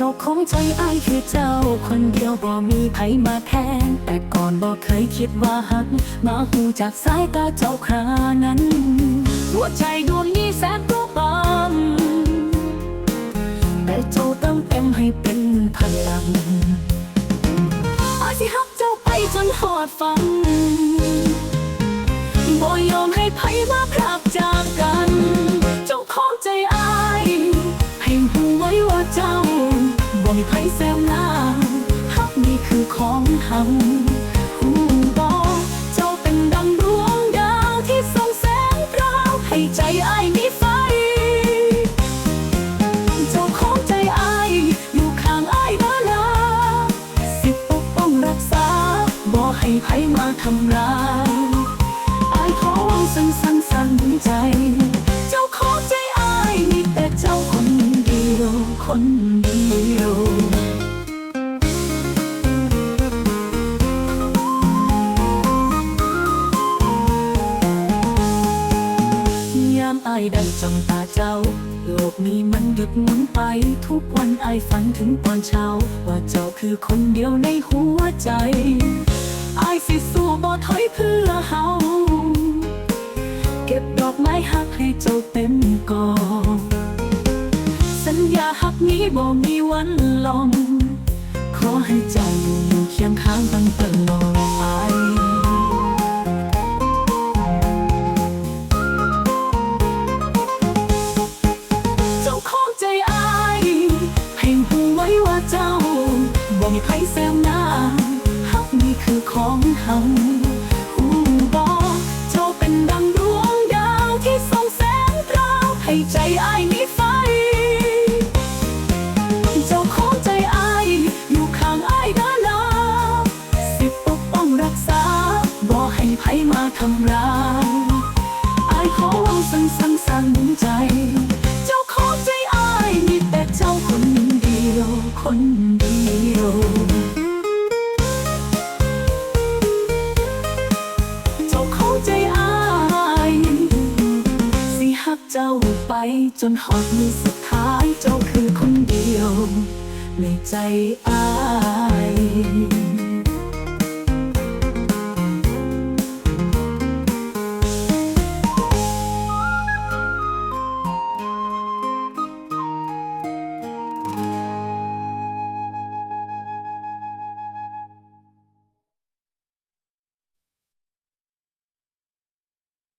เจ้าของใจอายคือเจ้า คนเดียวบ่มีไผมาแทนแต่ก่อนบ่เคยคิดว่าหัก มาหูจากสายตาเจ้าครานั้น หัวใจดวงนี้แสนรู้บางแต่เจ้าเติมเต็มให้เป็นพลังอาสิฮักเจ้าไปจนหอดฟังบ่ยอมให้ไผมา ไผแซวหน้าฮักนี่คือของทำหูบอกเจ้าเป็นดังดวงดาวที่ส่องแสงพราวให้ใจอายมีไฟ เจ้าของใจอายอยู่ข้างอายเบลาสิปกป้องรักษาบ่ให้ไผมาทำร้ายอายขอวังสั่นสั่นสั่นใจ เจ้าของใจอายมีแต่เจ้าคนเดียวคน เดียวยามอายได้จ้องตาเจ้า โลกนี้มันหยุดหมุนไป ทุกวันไอายฝันถึงตอนเช้า ว่าเจ้าคือคนเดียวในหัวใจไอายสิสู้บ่ถอยเพื่อเฮา เก็บดอกไม้หักให้เจ้า ญญาหักนี้บ่มีวันลงขอให้เจ้าอยู่เคียงข้างตั้งตลอดไปเจ้าของใจอายให้หูไว้ว่าเจ้าบ่มีใครแซมหน้าฮักนี่คือของเฮาหูบอกเจ้าเป็นดังดวงดาวที่ส่องแสงพราให้ใจอ้ายมีไฟเมาทำรายอายขอวังสั่งสั่งสั่งใจ เจ้าขอใจอายมีแต่เจ้าคนเดียว คนเดียวเจ้าขอใจอายสิฮักเจ้าไปจนหอดมือสุดท้ายเจ้าคือคนเดียวในใจอาย